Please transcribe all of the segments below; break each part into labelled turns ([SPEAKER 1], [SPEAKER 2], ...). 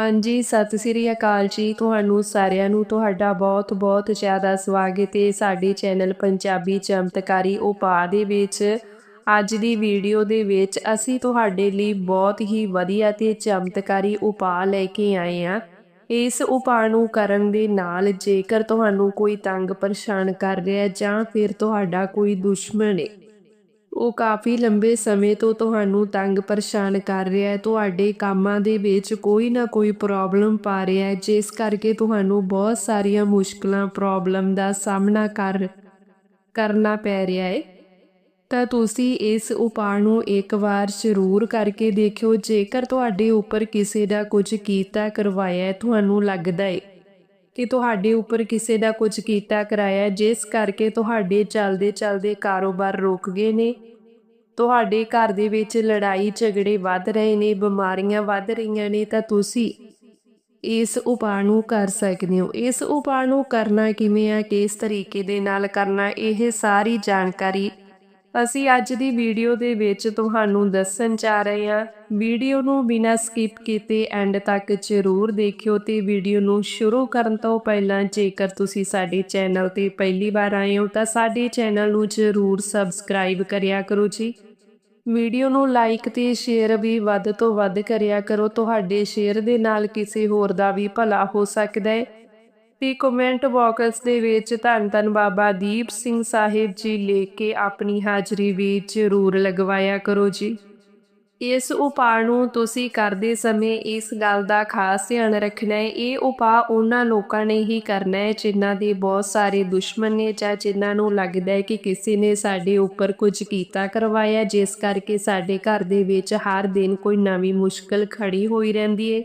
[SPEAKER 1] ਹਾਂਜੀ, ਸਤਿ ਸ੍ਰੀ ਅਕਾਲ ਜੀ। ਤੁਹਾਨੂੰ ਸਾਰਿਆਂ ਨੂੰ ਤੁਹਾਡਾ ਬਹੁਤ-ਬਹੁਤ ਜ਼ਿਆਦਾ ਸਵਾਗਤ ਹੈ ਸਾਡੇ ਚੈਨਲ ਪੰਜਾਬੀ ਚਮਤਕਾਰੀ ਉਪਾਅ ਦੇ ਵਿੱਚ। ਅੱਜ ਦੀ ਵੀਡੀਓ ਦੇ ਵਿੱਚ ਅਸੀਂ ਤੁਹਾਡੇ ਲਈ ਬਹੁਤ ਹੀ ਵਧੀਆ ਤੇ ਚਮਤਕਾਰੀ ਉਪਾਅ ਲੈ ਕੇ ਆਏ ਹਾਂ। ਇਸ ਉਪਾਅ ਨੂੰ ਕਰਨ ਦੇ ਨਾਲ ਜੇਕਰ ਤੁਹਾਨੂੰ ਕੋਈ ਤੰਗ ਪਰੇਸ਼ਾਨ ਕਰ ਰਿਹਾ ਜਾਂ ਫਿਰ ਤੁਹਾਡਾ ਕੋਈ ਦੁਸ਼ਮਣ ਹੈ ਉਹ ਕਾਫੀ ਲੰਬੇ ਸਮੇਂ ਤੋਂ ਤੁਹਾਨੂੰ ਤੰਗ ਪਰੇਸ਼ਾਨ ਕਰ ਰਿਹਾ ਹੈ। ਤੁਹਾਡੇ ਕੰਮਾਂ ਦੇ ਵਿੱਚ ਕੋਈ ਨਾ ਕੋਈ ਪ੍ਰੋਬਲਮ ਪਾ ਰਿਹਾ ਹੈ, ਜਿਸ ਕਰਕੇ ਤੁਹਾਨੂੰ ਬਹੁਤ ਸਾਰੀਆਂ ਮੁਸ਼ਕਲਾਂ ਪ੍ਰੋਬਲਮ ਦਾ ਸਾਹਮਣਾ ਕਰ, ਕਰਨਾ ਪੈ ਰਿਹਾ ਹੈ। ਤਾਂ ਤੁਸੀਂ ਇਸ ਉਪਾਅ ਨੂੰ ਇੱਕ ਵਾਰ ਜ਼ਰੂਰ ਕਰਕੇ ਦੇਖਿਓ। ਜੇਕਰ ਤੁਹਾਡੇ ਉੱਪਰ ਕਿਸੇ ਦਾ ਕੁਝ ਕੀਤਾ ਕਰਵਾਇਆ ਤੁਹਾਨੂੰ ਲੱਗਦਾ ਹੈ ਕਿ ਤੁਹਾਡੇ ਉੱਪਰ ਕਿਸੇ ਦਾ ਕੁਝ ਕੀਤਾ ਕਰਾਇਆ ਜਿਸ ਕਰਕੇ ਤੁਹਾਡੇ ਚੱਲਦੇ ਚੱਲਦੇ ਕਾਰੋਬਾਰ ਰੁਕ ਗਏ ਨੇ। ਤੁਹਾਡੇ ਘਰ ਦੇ ਵਿੱਚ ਲੜਾਈ, ਝਗੜੇ ਵੱਧ ਰਹੇ ਨੇ, ਬਿਮਾਰੀਆਂ ਵੱਧ ਰਹੀਆਂ ਨੇ, ਤਾਂ ਤੁਸੀਂ ਇਸ ਉਪਾਅ ਨੂੰ ਕਰ ਸਕਦੇ ਹੋ। ਇਸ ਉਪਾਅ ਨੂੰ ਕਰਨਾ ਕਿਵੇਂ ਆ ਕਿਸ ਤਰੀਕੇ ਦੇ ਨਾਲ ਕਰਨਾ ਇਹ ਸਾਰੀ ਜਾਣਕਾਰੀ ਅਸੀਂ ਅੱਜ ਦੀ ਵੀਡੀਓ ਦੇ ਵਿੱਚ ਤੁਹਾਨੂੰ ਦੱਸਣ ਜਾ ਰਹੇ ਹਾਂ। ਵੀਡੀਓ ਨੂੰ ਬਿਨਾਂ ਸਕਿਪ ਕੀਤੇ ਐਂਡ ਤੱਕ ਜ਼ਰੂਰ ਦੇਖਿਓ ਤੇ ਵੀਡੀਓ ਨੂੰ ਸ਼ੁਰੂ ਕਰਨ ਤੋਂ ਪਹਿਲਾਂ ਜੇਕਰ ਤੁਸੀਂ ਸਾਡੇ ਚੈਨਲ ਤੇ ਪਹਿਲੀ ਵਾਰ ਆਏ ਹੋ, ਤਾਂ ਸਾਡੇ ਚੈਨਲ ਨੂੰ ਜ਼ਰੂਰ ਸਬਸਕ੍ਰਾਈਬ ਕਰਿਆ ਕਰੋ ਜੀ। ਵੀਡੀਓ ਨੂੰ ਲਾਈਕ ਤੇ ਸ਼ੇਅਰ ਵੀ ਵੱਧ ਤੋਂ ਵੱਧ ਕਰਿਆ ਕਰੋ। ਤੁਹਾਡੇ ਸ਼ੇਅਰ ਦੇ ਨਾਲ ਕਿਸੇ ਹੋਰ ਦਾ ਵੀ ਭਲਾ ਹੋ ਸਕਦਾ ਹੈ। ਤੇ ਕਮੈਂਟ ਬਾਕਸ ਦੇ ਵਿੱਚ ਧੰਨ ਧੰਨ ਬਾਬਾ ਦੀਪ ਸਿੰਘ ਸਾਹਿਬ ਜੀ ਲੈ ਕੇ ਆਪਣੀ ਹਾਜ਼ਰੀ ਵੀ ਜ਼ਰੂਰ ਲਗਵਾਇਆ ਕਰੋ ਜੀ। ਇਸ ਉਪਾਅ ਨੂੰ ਤੁਸੀਂ ਕਰਦੇ ਸਮੇਂ ਇਸ ਗੱਲ ਦਾ ਖਾਸ ਧਿਆਨ ਰੱਖਣਾ ਹੈ। ਇਹ ਉਪਾਅ ਉਹਨਾਂ ਲੋਕਾਂ ਨੇ ਹੀ ਕਰਨਾ ਹੈ ਜਿਨ੍ਹਾਂ ਦੇ ਬਹੁਤ ਸਾਰੇ ਦੁਸ਼ਮਣ ਨੇ ਜਾਂ ਜਿਨ੍ਹਾਂ ਨੂੰ ਲੱਗਦਾ ਹੈ ਕਿ ਕਿਸੇ ਨੇ ਸਾਡੇ ਉੱਪਰ ਕੁਝ ਕੀਤਾ ਕਰਵਾਇਆ, ਜਿਸ ਕਰਕੇ ਸਾਡੇ ਘਰ ਦੇ ਵਿੱਚ ਹਰ ਦਿਨ ਕੋਈ ਨਵੀਂ ਮੁਸ਼ਕਲ ਖੜੀ ਹੋਈ ਰਹਿੰਦੀ ਹੈ।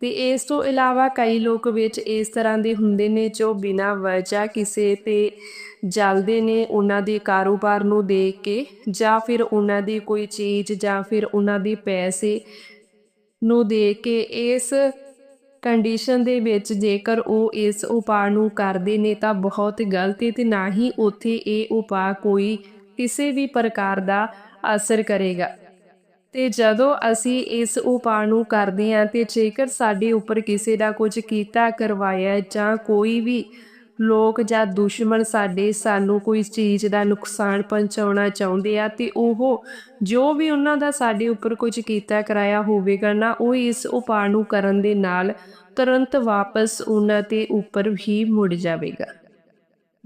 [SPEAKER 1] ਤੇ ਇਸ ਤੋਂ ਇਲਾਵਾ ਕਈ ਲੋਕ ਵਿੱਚ ਇਸ ਤਰ੍ਹਾਂ ਦੇ ਹੁੰਦੇ ਨੇ ਜੋ ਬਿਨਾਂ ਵਜ੍ਹਾ ਕਿਸੇ ਤੇ ਜਲਦੇ ਨੇ ਉਹਨਾਂ ਦੇ ਕਾਰੋਬਾਰ ਨੂੰ ਦੇਖ ਕੇ ਜਾਂ ਫਿਰ ਉਹਨਾਂ ਦੀ ਕੋਈ ਚੀਜ਼ ਜਾਂ ਫਿਰ ਉਹਨਾਂ ਦੇ ਪੈਸੇ ਨੂੰ ਦੇਖ ਕੇ ਇਸ ਕੰਡੀਸ਼ਨ ਦੇ ਵਿੱਚ ਜੇਕਰ ਉਹ ਇਸ ਉਪਾਅ ਨੂੰ ਕਰਦੇ ਨੇ ਤਾਂ ਬਹੁਤ ਗਲਤ ਹੈ ਤੇ ਨਾ ਹੀ ਉੱਥੇ ਇਹ ਉਪਾਅ ਕੋਈ ਕਿਸੇ ਵੀ ਪ੍ਰਕਾਰ ਦਾ ਅਸਰ ਕਰੇਗਾ। ਤੇ ਜਦੋਂ ਅਸੀਂ ਇਸ ਉਪਾਅ ਨੂੰ ਕਰਦੇ ਹਾਂ ਤੇ ਜੇਕਰ ਸਾਡੇ ਉੱਪਰ ਕਿਸੇ ਦਾ ਕੁਝ ਕੀਤਾ, ਕਰਵਾਇਆ ਜਾਂ ਕੋਈ ਵੀ ਲੋਕ ਜਾਂ ਦੁਸ਼ਮਣ ਸਾਡੇ ਸਾਨੂੰ ਕੋਈ ਚੀਜ਼ ਦਾ ਨੁਕਸਾਨ ਪਹੁੰਚਾਉਣਾ ਚਾਹੁੰਦੇ ਆ ਤੇ ਉਹ ਜੋ ਵੀ ਉਹਨਾਂ ਦਾ ਸਾਡੇ ਉੱਪਰ ਕੁਝ ਕੀਤਾ, ਕਰਾਇਆ ਹੋਵੇਗਾ ਨਾ, ਉਹ ਇਸ ਉਪਾਅ ਨੂੰ ਕਰਨ ਦੇ ਨਾਲ ਤੁਰੰਤ ਵਾਪਸ ਉਹਨਾਂ ਦੇ ਉੱਪਰ ਵੀ ਮੁੜ ਜਾਵੇਗਾ।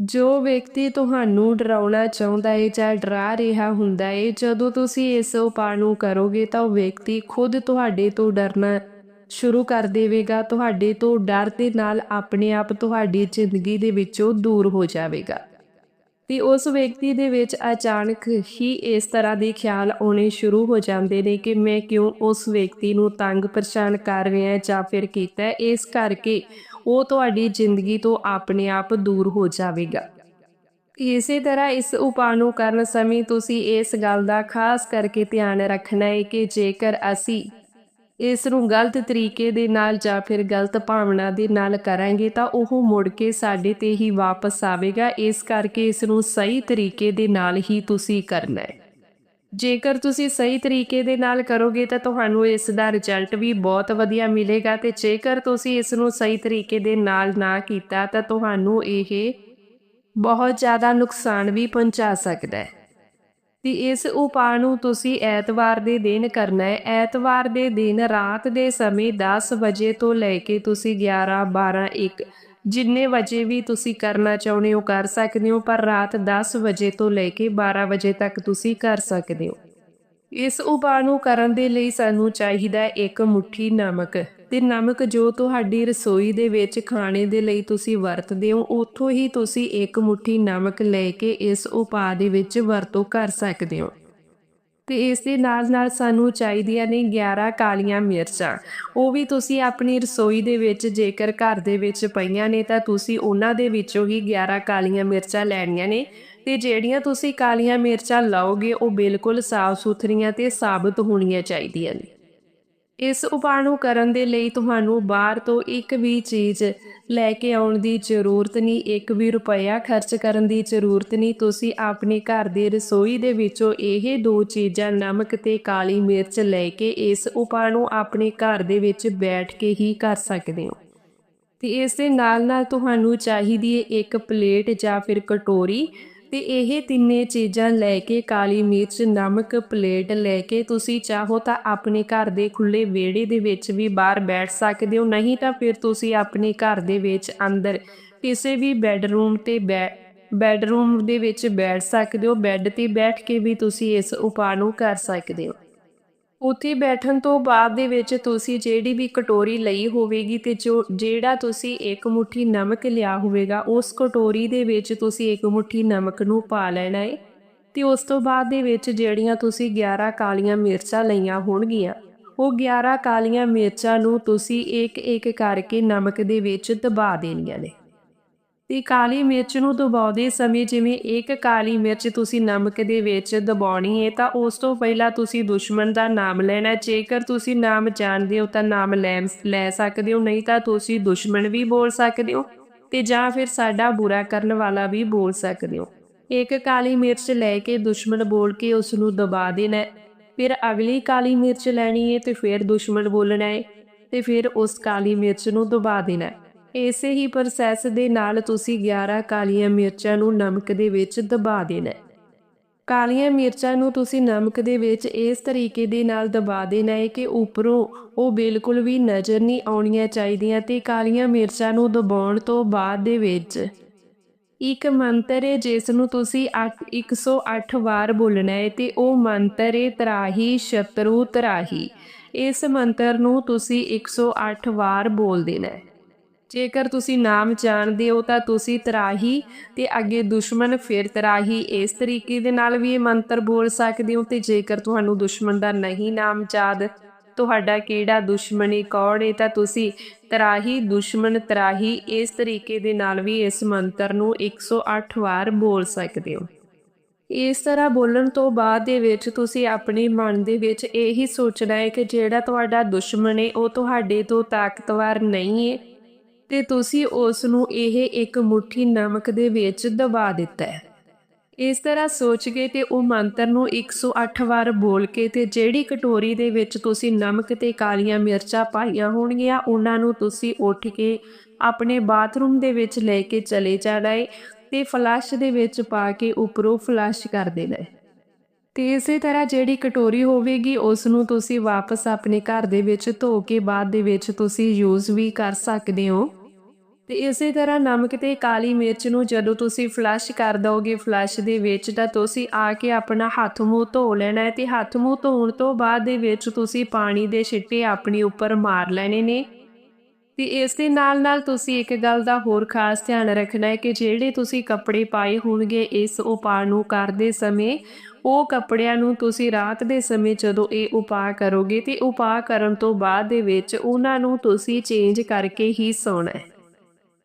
[SPEAKER 1] ਜੋ ਵਿਅਕਤੀ ਤੁਹਾਨੂੰ ਡਰਾਉਣਾ ਚਾਹੁੰਦਾ ਹੈ ਜਾਂ ਡਰਾ ਰਿਹਾ ਹੁੰਦਾ ਹੈ ਜਦੋਂ ਤੁਸੀਂ ਇਸ ਉਪਾਅ ਨੂੰ ਕਰੋਗੇ ਤਾਂ ਉਹ ਵਿਅਕਤੀ ਖੁਦ ਤੁਹਾਡੇ ਤੋਂ ਡਰਨਾ ਸ਼ੁਰੂ ਕਰ ਦੇਵੇਗਾ। ਤੁਹਾਡੇ ਤੋਂ ਡਰ ਦੇ ਨਾਲ ਆਪਣੇ ਆਪ ਤੁਹਾਡੀ ਜ਼ਿੰਦਗੀ ਦੇ ਵਿੱਚੋਂ ਦੂਰ ਹੋ ਜਾਵੇਗਾ। ਤੇ ਉਸ ਵਿਅਕਤੀ ਦੇ ਵਿੱਚ ਅਚਾਨਕ ਹੀ ਇਸ ਤਰ੍ਹਾਂ ਦੇ ਖਿਆਲ ਆਉਣੇ ਸ਼ੁਰੂ ਹੋ ਜਾਂਦੇ ਨੇ ਕਿ ਮੈਂ ਕਿਉਂ ਉਸ ਵਿਅਕਤੀ ਨੂੰ ਤੰਗ ਪਰੇਸ਼ਾਨ ਕਰ ਰਿਹਾ ਜਾਂ ਫਿਰ ਕੀਤਾ ਇਸ ਕਰਕੇ ਉਹ ਤੁਹਾਡੀ ਜ਼ਿੰਦਗੀ ਤੋਂ ਆਪਣੇ ਆਪ ਦੂਰ ਹੋ ਜਾਵੇਗਾ। ਇਸੇ ਤਰ੍ਹਾਂ ਇਸ ਉਪਾਅ ਨੂੰ ਕਰਨ ਸਮੇਂ ਤੁਸੀਂ ਇਸ ਗੱਲ ਦਾ ਖਾਸ ਕਰਕੇ ਧਿਆਨ ਰੱਖਣਾ ਹੈ ਕਿ ਜੇਕਰ ਅਸੀਂ ਇਸ ਨੂੰ ਗਲਤ ਤਰੀਕੇ ਦੇ ਨਾਲ ਜਾਂ ਫਿਰ ਗਲਤ ਭਾਵਨਾ ਦੇ ਨਾਲ ਕਰਾਂਗੇ ਤਾਂ ਉਹ ਮੁੜ ਕੇ ਸਾਡੇ ਤੇ ਹੀ ਵਾਪਸ ਆਵੇਗਾ। ਇਸ ਕਰਕੇ ਇਸ ਨੂੰ ਸਹੀ ਤਰੀਕੇ ਦੇ ਨਾਲ ਹੀ ਤੁਸੀਂ ਕਰਨਾ ਹੈ। ਜੇਕਰ ਤੁਸੀਂ ਸਹੀ ਤਰੀਕੇ ਦੇ ਨਾਲ ਕਰੋਗੇ ਤਾਂ ਤੁਹਾਨੂੰ ਇਸ ਦਾ ਰਿਜ਼ਲਟ ਵੀ ਬਹੁਤ ਵਧੀਆ ਮਿਲੇਗਾ ਤੇ ਜੇਕਰ ਤੁਸੀਂ ਇਸ ਨੂੰ ਸਹੀ ਤਰੀਕੇ ਦੇ ਨਾਲ ਨਾ ਕੀਤਾ ਤਾਂ ਤੁਹਾਨੂੰ ਇਹ ਬਹੁਤ ਜ਼ਿਆਦਾ ਨੁਕਸਾਨ ਵੀ ਪਹੁੰਚਾ ਸਕਦਾ ਹੈ। ਤੇ ਇਸ ਉਪਾਅ ਨੂੰ ਤੁਸੀਂ ਐਤਵਾਰ ਦੇ ਦਿਨ ਕਰਨਾ ਹੈ। ਐਤਵਾਰ ਦੇ ਦਿਨ ਰਾਤ ਦੇ ਸਮੇਂ 10 ਵਜੇ ਤੋਂ ਲੈ ਕੇ ਤੁਸੀਂ 11 12 1 ਜਿੰਨੇ ਵਜੇ ਵੀ ਤੁਸੀਂ ਕਰਨਾ ਚਾਹੁੰਦੇ ਹੋ ਕਰ ਸਕਦੇ ਹੋ, ਪਰ ਰਾਤ 10 ਵਜੇ ਤੋਂ ਲੈ ਕੇ 12 ਵਜੇ ਤੱਕ ਤੁਸੀਂ ਕਰ ਸਕਦੇ ਹੋ। ਇਸ ਉਪਾਅ ਨੂੰ ਕਰਨ ਦੇ ਲਈ ਸਾਨੂੰ ਚਾਹੀਦਾ ਇੱਕ ਮੁਠੀ ਨਮਕ। ਤੇ ਨਮਕ ਜੋ ਤੁਹਾਡੀ ਰਸੋਈ ਦੇ ਵਿੱਚ ਖਾਣੇ ਦੇ ਲਈ ਤੁਸੀਂ ਵਰਤਦੇ ਹੋ, ਉੱਥੋਂ ਹੀ ਤੁਸੀਂ ਇੱਕ ਮੁਠੀ ਨਮਕ ਲੈ ਕੇ ਇਸ ਉਪਾਅ ਦੇ ਵਿੱਚ ਵਰਤੋਂ ਕਰ ਸਕਦੇ ਹੋ। ਤੇ ਇਸ ਦੇ ਨਾਲ ਨਾਲ ਸਾਨੂੰ ਚਾਹੀਦੀਆਂ ਨੇ 11 ਕਾਲੀਆਂ ਮਿਰਚਾਂ। ਉਹ ਵੀ ਤੁਸੀਂ ਆਪਣੀ ਰਸੋਈ ਦੇ ਵਿੱਚ ਜੇਕਰ ਘਰ ਦੇ ਵਿੱਚ ਪਈਆਂ ਨੇ ਤਾਂ ਤੁਸੀਂ ਉਹਨਾਂ ਦੇ ਵਿੱਚੋਂ ਹੀ 11 ਕਾਲੀਆਂ ਮਿਰਚਾਂ ਲੈਣੀਆਂ ਨੇ। ਤੇ ਜਿਹੜੀਆਂ ਤੁਸੀਂ ਕਾਲੀਆਂ ਮਿਰਚਾਂ ਲਾਓਗੇ, ਉਹ ਬਿਲਕੁਲ ਸਾਫ਼ ਸੁਥਰੀਆਂ ਤੇ ਸਾਬਤ ਹੋਣੀਆਂ ਚਾਹੀਦੀਆਂ ਨੇ। ਇਸ ਉਪਾਅ ਨੂੰ ਕਰਨ ਦੇ ਲਈ ਤੁਹਾਨੂੰ ਬਾਹਰ ਤੋਂ ਇੱਕ ਵੀ ਚੀਜ਼ ਲੈ ਕੇ ਆਉਣ ਦੀ ਜ਼ਰੂਰਤ ਨਹੀਂ, ਇੱਕ ਵੀ ਰੁਪਇਆ ਖਰਚ ਕਰਨ ਦੀ ਜ਼ਰੂਰਤ ਨਹੀਂ। ਤੁਸੀਂ ਆਪਣੇ ਘਰ ਦੀ ਰਸੋਈ ਦੇ ਵਿੱਚੋਂ ਇਹ ਦੋ ਚੀਜ਼ਾਂ, ਨਮਕ ਤੇ ਕਾਲੀ ਮਿਰਚ ਲੈ ਕੇ ਇਸ ਉਪਾਅ ਨੂੰ ਆਪਣੇ ਘਰ ਦੇ ਵਿੱਚ ਬੈਠ ਕੇ ਹੀ ਕਰ ਸਕਦੇ ਹੋ। ਤੇ ਇਸ ਦੇ ਨਾਲ ਨਾਲ ਤੁਹਾਨੂੰ ਚਾਹੀਦੀ ਹੈ ਇੱਕ ਪਲੇਟ ਜਾਂ ਫਿਰ ਕਟੋਰੀ ਤੇ ਇਹ ਤਿੰਨੇ ਚੀਜ਼ਾਂ ਲੈ ਕੇ ਕਾਲੀ ਮਿਰਚ, ਨਮਕ ਪਲੇਟ ਲੈ ਕੇ ਤੁਸੀਂ ਚਾਹੋ ਤਾਂ ਆਪਣੇ ਘਰ ਦੇ ਖੁੱਲੇ ਵਿਹੜੇ ਦੇ ਵਿੱਚ ਵੀ ਬਾਹਰ ਬੈਠ ਸਕਦੇ ਹੋ, ਨਹੀਂ ਤਾਂ ਫਿਰ ਤੁਸੀਂ ਆਪਣੇ ਘਰ ਦੇ ਵਿੱਚ ਅੰਦਰ ਕਿਸੇ ਵੀ ਬੈੱਡਰੂਮ ਤੇ ਬੈ, ਬੈੱਡਰੂਮ ਦੇ ਵਿੱਚ ਬੈਠ ਸਕਦੇ ਹੋ, ਬੈੱਡ ਤੇ ਬੈਠ ਕੇ ਵੀ ਤੁਸੀਂ ਇਸ ਉਪਾਅ ਨੂੰ ਕਰ ਸਕਦੇ ਹੋ। ਉੱਥੇ ਬੈਠਣ ਤੋਂ ਬਾਅਦ ਦੇ ਵਿੱਚ ਤੁਸੀਂ ਜਿਹੜੀ ਵੀ ਕਟੋਰੀ ਲਈ ਹੋਵੇਗੀ ਤੇ ਜੋ, ਜਿਹੜਾ ਤੁਸੀਂ ਇੱਕ ਮੁਠੀ ਨਮਕ ਲਿਆ ਹੋਵੇਗਾ, ਉਸ ਕਟੋਰੀ ਦੇ ਵਿੱਚ ਤੁਸੀਂ ਇੱਕ ਮੁਠੀ ਨਮਕ ਨੂੰ ਪਾ ਲੈਣਾ ਹੈ ਤੇ ਉਸ ਤੋਂ ਬਾਅਦ ਦੇ ਵਿੱਚ ਜਿਹੜੀਆਂ ਤੁਸੀਂ 11 ਕਾਲੀਆਂ ਮਿਰਚਾਂ ਲਈਆਂ ਹੋਣਗੀਆਂ, ਉਹ 11 ਕਾਲੀਆਂ ਮਿਰਚਾਂ ਨੂੰ ਤੁਸੀਂ ਇੱਕ ਇੱਕ ਕਰਕੇ ਨਮਕ ਦੇ ਵਿੱਚ ਦਬਾ ਦੇਣੀਆਂ ਨੇ। ਤੇ ਕਾਲੀ ਮਿਰਚ ਨੂੰ ਦਬਾਉਂਦੇ ਸਮੇਂ ਜਿਵੇਂ ਇੱਕ ਕਾਲੀ ਮਿਰਚ ਤੁਸੀਂ ਨਮਕ ਦੇ ਵਿੱਚ ਦਬਾਉਣੀ ਹੈ ਤਾਂ ਉਸ ਤੋਂ ਪਹਿਲਾਂ ਤੁਸੀਂ ਦੁਸ਼ਮਣ ਦਾ ਨਾਮ ਲੈਣਾ ਜੇਕਰ ਤੁਸੀਂ ਨਾਮ ਜਾਣਦੇ ਹੋ ਤਾਂ ਨਾਮ ਲੈ ਲੈ ਸਕਦੇ ਹੋ, ਨਹੀਂ ਤਾਂ ਤੁਸੀਂ ਦੁਸ਼ਮਣ ਵੀ ਬੋਲ ਸਕਦੇ ਹੋ ਤੇ ਜਾਂ ਫਿਰ ਸਾਡਾ ਬੁਰਾ ਕਰਨ ਵਾਲਾ ਵੀ ਬੋਲ ਸਕਦੇ ਹੋ ਇੱਕ ਕਾਲੀ ਮਿਰਚ ਲੈ ਕੇ ਦੁਸ਼ਮਣ ਬੋਲ ਕੇ ਉਸ ਨੂੰ ਦਬਾ ਦੇਣਾ ਫਿਰ ਅਗਲੀ ਕਾਲੀ ਮਿਰਚ ਲੈਣੀ ਹੈ ਤੇ ਫਿਰ ਦੁਸ਼ਮਣ ਬੋਲਣਾ ਹੈ ਤੇ ਫਿਰ ਉਸ ਕਾਲੀ ਮਿਰਚ ਨੂੰ ਦਬਾ ਦੇਣਾ ਹੈ। ਇਸੇ ਹੀ ਪ੍ਰੋਸੈਸ ਦੇ ਨਾਲ ਤੁਸੀਂ 11 ਕਾਲੀਆਂ ਮਿਰਚਾਂ ਨੂੰ ਨਮਕ ਦੇ ਵਿੱਚ ਦਬਾ ਦੇਣਾ ਹੈ। ਕਾਲੀਆਂ ਮਿਰਚਾਂ ਨੂੰ ਤੁਸੀਂ ਨਮਕ ਦੇ ਵਿੱਚ ਇਸ ਤਰੀਕੇ ਦੇ ਨਾਲ ਦਬਾ ਦੇਣਾ ਹੈ ਕਿ ਉੱਪਰੋਂ ਉਹ ਬਿਲਕੁਲ ਵੀ ਨਜ਼ਰ ਨਹੀਂ ਆਉਣੀਆਂ ਚਾਹੀਦੀਆਂ ਤੇ ਕਾਲੀਆਂ ਮਿਰਚਾਂ ਨੂੰ ਦਬਾਉਣ ਤੋਂ ਬਾਅਦ ਦੇ ਵਿੱਚ ਇੱਕ ਮੰਤਰ ਹੈ ਜਿਸ ਨੂੰ ਤੁਸੀਂ 108 ਵਾਰ ਬੋਲਣਾ ਹੈ ਤੇ ਉਹ ਮੰਤਰ ਹੈ ਤਰਾਹੀ ਸ਼ਤਰੂ ਤਰਾਹੀ ਇਸ ਮੰਤਰ ਨੂੰ ਤੁਸੀਂ 108 ਵਾਰ ਬੋਲ ਦੇਣਾ ਹੈ ਜੇਕਰ ਤੁਸੀਂ ਨਾਮ ਜਾਣਦੇ ਹੋ ਤਾਂ ਤੁਸੀਂ ਤਰਾਹੀ ਤੇ ਅੱਗੇ ਦੁਸ਼ਮਣ ਫਿਰ ਤਰਾਹੀ। ਇਸ ਤਰੀਕੇ ਦੇ ਨਾਲ ਵੀ ਇਹ ਮੰਤਰ ਬੋਲ ਸਕਦੇ ਹੋ ਤੇ ਜੇਕਰ ਤੁਹਾਨੂੰ ਦੁਸ਼ਮਣ ਦਾ ਨਹੀਂ ਨਾਮ ਯਾਦ, ਤੁਹਾਡਾ ਕਿਹੜਾ ਦੁਸ਼ਮਣੀ ਕੌਣ ਹੈ ਤਾਂ ਤੁਸੀਂ ਤਰਾਹੀ, ਦੁਸ਼ਮਣ ਤਰਾਹੀ, ਇਸ ਤਰੀਕੇ ਦੇ ਨਾਲ ਵੀ ਇਸ ਮੰਤਰ ਨੂੰ 108 ਵਾਰ ਬੋਲ ਸਕਦੇ ਹੋ। ਇਸ ਤਰ੍ਹਾਂ ਬੋਲਣ ਤੋਂ ਬਾਅਦ ਦੇ ਵਿੱਚ ਤੁਸੀਂ ਆਪਣੇ ਮਨ ਦੇ ਵਿੱਚ ਇਹੀ ਸੋਚਣਾ ਹੈ ਕਿ ਜਿਹੜਾ ਤੁਹਾਡਾ ਦੁਸ਼ਮਣ ਹੈ ਉਹ ਤੁਹਾਡੇ ਤੋਂ ਤਾਕਤਵਰ ਨਹੀਂ ਹੈ ਤੇ ਤੁਸੀਂ ਉਸ ਨੂੰ ਇਹ ਇੱਕ ਮੁਠੀ ਨਮਕ ਦੇ ਵਿੱਚ ਦਬਾ ਦਿੱਤਾ ਹੈ। ਇਸ ਤਰ੍ਹਾਂ ਸੋਚ ਕੇ ਤੇ ਉਹ ਮੰਤਰ ਨੂੰ 108 ਵਾਰ ਬੋਲ ਕੇ ਤੇ ਜਿਹੜੀ ਕਟੋਰੀ ਦੇ ਵਿੱਚ ਤੁਸੀਂ ਨਮਕ ਤੇ ਕਾਲੀਆਂ ਮਿਰਚਾਂ ਪਾਈਆਂ ਹੋਣਗੀਆਂ, ਉਹਨਾਂ ਨੂੰ ਤੁਸੀਂ ਉੱਠ ਕੇ ਆਪਣੇ ਬਾਥਰੂਮ ਦੇ ਵਿੱਚ ਲੈ ਕੇ ਚਲੇ ਜਾਣਾ ਹੈ ਤੇ ਫਲਸ਼ ਦੇ ਵਿੱਚ ਪਾ ਕੇ ਉੱਪਰੋਂ ਫਲਸ਼ ਕਰ ਦੇਣਾ ਹੈ ਤੇ ਇਸੇ ਤਰ੍ਹਾਂ ਜਿਹੜੀ ਕਟੋਰੀ ਹੋਵੇਗੀ ਉਸ ਨੂੰ ਤੁਸੀਂ ਵਾਪਸ ਆਪਣੇ ਘਰ ਦੇ ਵਿੱਚ ਧੋ ਕੇ ਬਾਅਦ ਦੇ ਵਿੱਚ ਤੁਸੀਂ ਯੂਜ਼ ਵੀ ਕਰ ਸਕਦੇ ਹੋ। ਤੇ ਇਸੇ ਤਰ੍ਹਾਂ ਨਮਕ ਤੇ ਕਾਲੀ ਮਿਰਚ ਨੂੰ ਜਦੋਂ ਤੁਸੀਂ ਫਲਸ਼ ਕਰ ਦੋਗੇ ਫਲਸ਼ ਦੇ ਵਿੱਚ ਤਾਂ ਤੁਸੀਂ ਆ ਕੇ ਆਪਣਾ ਹੱਥ ਮੂੰਹ ਧੋ ਲੈਣਾ ਹੈ ਤੇ ਹੱਥ ਮੂੰਹ ਧੋਣ ਤੋਂ ਬਾਅਦ ਦੇ ਵਿੱਚ ਤੁਸੀਂ ਪਾਣੀ ਦੇ ਛਿੱਟੇ ਆਪਣੀ ਉੱਪਰ ਮਾਰ ਲੈਣੇ ਨੇ। ਤੇ ਇਸ ਦੇ ਨਾਲ ਨਾਲ ਤੁਸੀਂ ਇੱਕ ਗੱਲ ਦਾ ਹੋਰ ਖਾਸ ਧਿਆਨ ਰੱਖਣਾ ਹੈ ਕਿ ਜਿਹੜੇ ਤੁਸੀਂ ਕੱਪੜੇ ਪਾਏ ਹੋਣਗੇ ਇਸ ਉਪਾਅ ਨੂੰ ਕਰਦੇ ਸਮੇਂ, ਉਹ ਕੱਪੜਿਆਂ ਨੂੰ ਤੁਸੀਂ ਰਾਤ ਦੇ ਸਮੇਂ ਜਦੋਂ ਇਹ ਉਪਾਅ ਕਰੋਗੇ ਤੇ ਉਪਾਅ ਕਰਨ ਤੋਂ ਬਾਅਦ ਦੇ ਵਿੱਚ ਉਹਨਾਂ ਨੂੰ ਤੁਸੀਂ ਚੇਂਜ ਕਰਕੇ ਹੀ ਸੌਣਾ ਹੈ।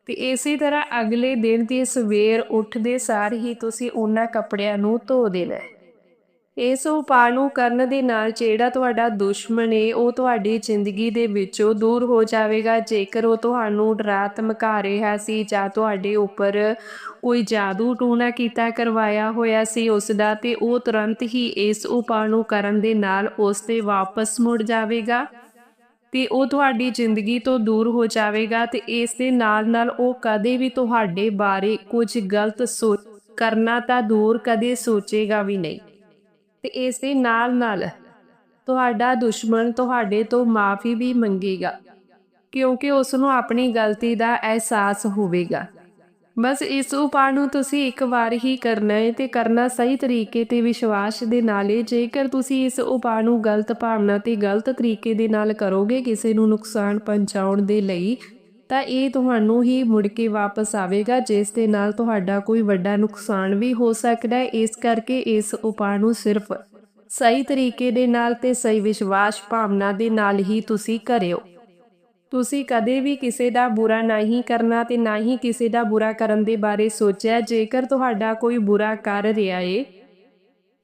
[SPEAKER 1] ਤੇ ਇਸੇ ਤਰ੍ਹਾਂ ਅਗਲੇ ਦਿਨ ਦੀ ਸਵੇਰ ਉੱਠਦੇ ਸਾਰ ਹੀ ਤੁਸੀਂ ਉਹਨਾਂ ਕੱਪੜਿਆਂ ਨੂੰ ਧੋ ਦੇਣਾ ਇਸ ਉਪਾਅ ਨੂੰ ਕਰਨ ਦੇ ਨਾਲ ਜਿਹੜਾ ਤੁਹਾਡਾ ਦੁਸ਼ਮਣ ਏ, ਉਹ ਤੁਹਾਡੀ ਜ਼ਿੰਦਗੀ ਦੇ ਵਿੱਚੋਂ ਦੂਰ ਹੋ ਜਾਵੇਗਾ। ਜੇਕਰ ਉਹ ਤੁਹਾਨੂੰ ਡਰਾ ਧਮਕਾ ਰਿਹਾ ਸੀ ਜਾਂ ਤੁਹਾਡੇ ਉੱਪਰ ਕੋਈ ਜਾਦੂ ਟੂਣਾ ਕੀਤਾ, ਕਰਵਾਇਆ ਹੋਇਆ ਸੀ ਉਸ ਦਾ ਤੇ ਉਹ ਤੁਰੰਤ ਹੀ ਇਸ ਉਪਾਅ ਨੂੰ ਕਰਨ ਦੇ ਨਾਲ ਉਸ ਤੇ ਵਾਪਸ ਮੁੜ ਜਾਵੇਗਾ। ਤੇ ਉਹ ਤੁਹਾਡੀ ਜ਼ਿੰਦਗੀ ਤੋਂ ਦੂਰ ਹੋ ਜਾਵੇਗਾ ਤੇ ਇਸ ਦੇ ਨਾਲ ਨਾਲ ਉਹ ਕਦੇ ਵੀ ਤੁਹਾਡੇ ਬਾਰੇ ਕੁਝ ਗਲਤ ਸੋਚ ਕਰਨਾ ਤਾਂ ਦੂਰ ਕਦੇ ਸੋਚੇਗਾ ਵੀ ਨਹੀਂ। ਤੇ ਇਸ ਦੇ ਨਾਲ ਨਾਲ ਤੁਹਾਡਾ ਦੁਸ਼ਮਣ ਤੁਹਾਡੇ ਤੋਂ ਮਾਫੀ ਵੀ ਮੰਗੇਗਾ, ਕਿਉਂਕਿ ਉਸ ਨੂੰ ਆਪਣੀ ਗਲਤੀ ਦਾ ਅਹਿਸਾਸ ਹੋਵੇਗਾ। ਬਸ ਇਸ ਉਪਾਅ ਨੂੰ ਤੁਸੀਂ ਇੱਕ ਵਾਰ ਹੀ ਕਰਨਾ ਹੈ ਤੇ ਕਰਨਾ ਸਹੀ ਤਰੀਕੇ ਤੇ ਵਿਸ਼ਵਾਸ ਦੇ ਨਾਲ ਹੈ। ਜੇਕਰ ਤੁਸੀਂ ਇਸ ਉਪਾਅ ਨੂੰ ਗਲਤ ਭਾਵਨਾ ਤੇ ਗਲਤ ਤਰੀਕੇ ਦੇ ਨਾਲ ਕਰੋਗੇ ਕਿਸੇ ਨੂੰ ਨੁਕਸਾਨ ਪਹੁੰਚਾਉਣ ਦੇ ਲਈ, ਤਾਂ ਇਹ ਤੁਹਾਨੂੰ ਹੀ ਮੁੜ ਕੇ ਵਾਪਸ ਆਵੇਗਾ, ਜਿਸ ਦੇ ਨਾਲ ਤੁਹਾਡਾ ਕੋਈ ਵੱਡਾ ਨੁਕਸਾਨ ਵੀ ਹੋ ਸਕਦਾ ਹੈ। ਇਸ ਕਰਕੇ ਇਸ ਉਪਾਅ ਨੂੰ ਸਿਰਫ ਸਹੀ ਤਰੀਕੇ ਦੇ ਨਾਲ ਤੇ ਸਹੀ ਵਿਸ਼ਵਾਸ ਭਾਵਨਾ ਦੇ ਨਾਲ ਹੀ ਤੁਸੀਂ ਕਰਿਓ। ਤੁਸੀਂ ਕਦੇ ਵੀ ਕਿਸੇ ਦਾ ਬੁਰਾ ਨਹੀਂ ਕਰਨਾ ਤੇ ਨਾ ਹੀ ਕਿਸੇ ਦਾ ਬੁਰਾ ਕਰਨ ਦੇ ਬਾਰੇ ਸੋਚਿਆ। ਜੇਕਰ ਤੁਹਾਡਾ ਕੋਈ ਬੁਰਾ ਕਰ ਰਿਹਾ ਏ,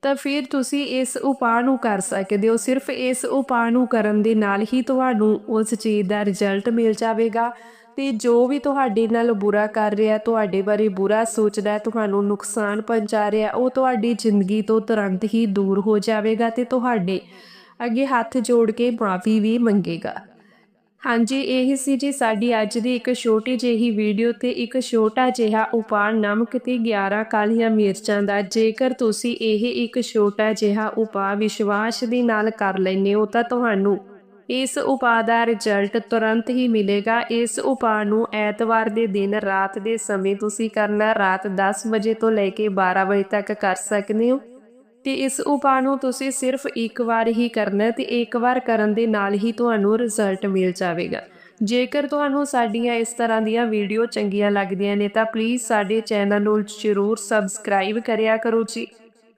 [SPEAKER 1] ਤਾਂ ਫਿਰ ਤੁਸੀਂ ਇਸ ਉਪਾਅ ਨੂੰ ਕਰ ਸਕਦੇ ਹੋ। ਸਿਰਫ ਇਸ ਉਪਾਅ ਨੂੰ ਕਰਨ ਦੇ ਨਾਲ ਹੀ ਤੁਹਾਨੂੰ ਉਸ ਚੀਜ਼ ਦਾ ਰਿਜ਼ਲਟ ਮਿਲ ਜਾਵੇਗਾ ਤੇ ਜੋ ਵੀ ਤੁਹਾਡੇ ਨਾਲ ਬੁਰਾ ਕਰ ਰਿਹਾ, ਤੁਹਾਡੇ ਬਾਰੇ ਬੁਰਾ ਸੋਚਦਾ, ਤੁਹਾਨੂੰ ਨੁਕਸਾਨ ਪਹੁੰਚਾ ਰਿਹਾ, ਉਹ ਤੁਹਾਡੀ ਜ਼ਿੰਦਗੀ ਤੋਂ ਤੁਰੰਤ ਹੀ ਦੂਰ ਹੋ ਜਾਵੇਗਾ ਤੇ ਤੁਹਾਡੇ ਅੱਗੇ ਹੱਥ ਜੋੜ ਕੇ ਮਾਫੀ ਵੀ ਮੰਗੇਗਾ। ਹਾਂਜੀ, ਇਹ ਸੀ ਜੀ ਸਾਡੀ ਅੱਜ ਦੀ ਇੱਕ ਛੋਟੀ ਜਿਹੀ ਵੀਡੀਓ ਤੇ ਇੱਕ ਛੋਟਾ ਜਿਹਾ ਉਪਾਅ ਨਮਕ ਤੇ 11 ਕਾਲੀਆਂ ਮਿਰਚਾਂ ਦਾ। ਜੇਕਰ ਤੁਸੀਂ ਇਹ ਇੱਕ ਛੋਟਾ ਜਿਹਾ ਉਪਾਅ ਵਿਸ਼ਵਾਸ ਦੇ ਨਾਲ ਕਰ ਲੈਂਦੇ ਹੋ ਤਾਂ ਤੁਹਾਨੂੰ ਇਸ ਉਪਾਅ ਦਾ ਰਿਜ਼ਲਟ ਤੁਰੰਤ ਹੀ ਮਿਲੇਗਾ। ਇਸ ਉਪਾਅ ਨੂੰ ਐਤਵਾਰ ਦੇ ਦਿਨ ਰਾਤ ਦੇ ਸਮੇਂ ਤੁਸੀਂ ਕਰਨਾ ਰਾਤ 10 ਵਜੇ ਤੋਂ ਲੈ ਕੇ 12 ਵਜੇ ਤੱਕ ਕਰ ਸਕਦੇ ਹੋ। ਤੇ ਇਸ ਉਪਾਅ ਨੂੰ ਤੁਸੀਂ ਸਿਰਫ ਇੱਕ ਵਾਰ ਹੀ ਕਰਨਾ ਹੈ ਤੇ ਇੱਕ ਵਾਰ ਕਰਨ ਦੇ ਨਾਲ ਹੀ ਤੁਹਾਨੂੰ ਰਿਜ਼ਲਟ ਮਿਲ ਜਾਵੇਗਾ। ਜੇਕਰ ਤੁਹਾਨੂੰ ਸਾਡੀਆਂ ਇਸ ਤਰ੍ਹਾਂ ਦੀਆਂ ਵੀਡੀਓ ਚੰਗੀਆਂ ਲੱਗਦੀਆਂ ਨੇ ਤਾਂ ਪਲੀਜ਼ ਸਾਡੇ ਚੈਨਲ ਨੂੰ ਜ਼ਰੂਰ ਸਬਸਕ੍ਰਾਈਬ ਕਰਿਆ ਕਰੋ ਜੀ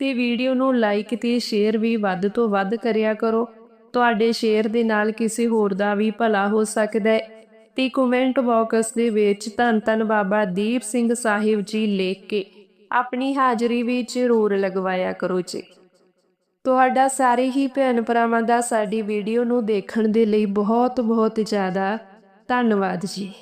[SPEAKER 1] ਤੇ ਵੀਡੀਓ ਨੂੰ ਲਾਈਕ ਤੇ ਸ਼ੇਅਰ ਵੀ ਵੱਧ ਤੋਂ ਵੱਧ ਕਰਿਆ ਕਰੋ। ਤੁਹਾਡੇ ਸ਼ੇਅਰ ਦੇ ਨਾਲ ਕਿਸੇ ਹੋਰ ਦਾ ਵੀ ਭਲਾ ਹੋ ਸਕਦਾ ਹੈ ਤੇ ਕਮੈਂਟ ਬਾਕਸ ਦੇ ਵਿੱਚ ਧੰਨ ਧੰਨ ਬਾਬਾ ਦੀਪ ਸਿੰਘ ਸਾਹਿਬ ਜੀ ਲਿਖ ਕੇ ਆਪਣੀ ਹਾਜ਼ਰੀ ਵਿੱਚ ਰੋਰ ਲਗਵਾਇਆ ਕਰੋ ਜੀ। ਤੁਹਾਡਾ ਸਾਰੇ ਹੀ ਭੈਣ ਭਰਾਵਾਂ ਦਾ ਸਾਡੀ ਵੀਡੀਓ ਨੂੰ ਦੇਖਣ ਦੇ ਲਈ ਬਹੁਤ ਬਹੁਤ ਜ਼ਿਆਦਾ ਧੰਨਵਾਦ ਜੀ।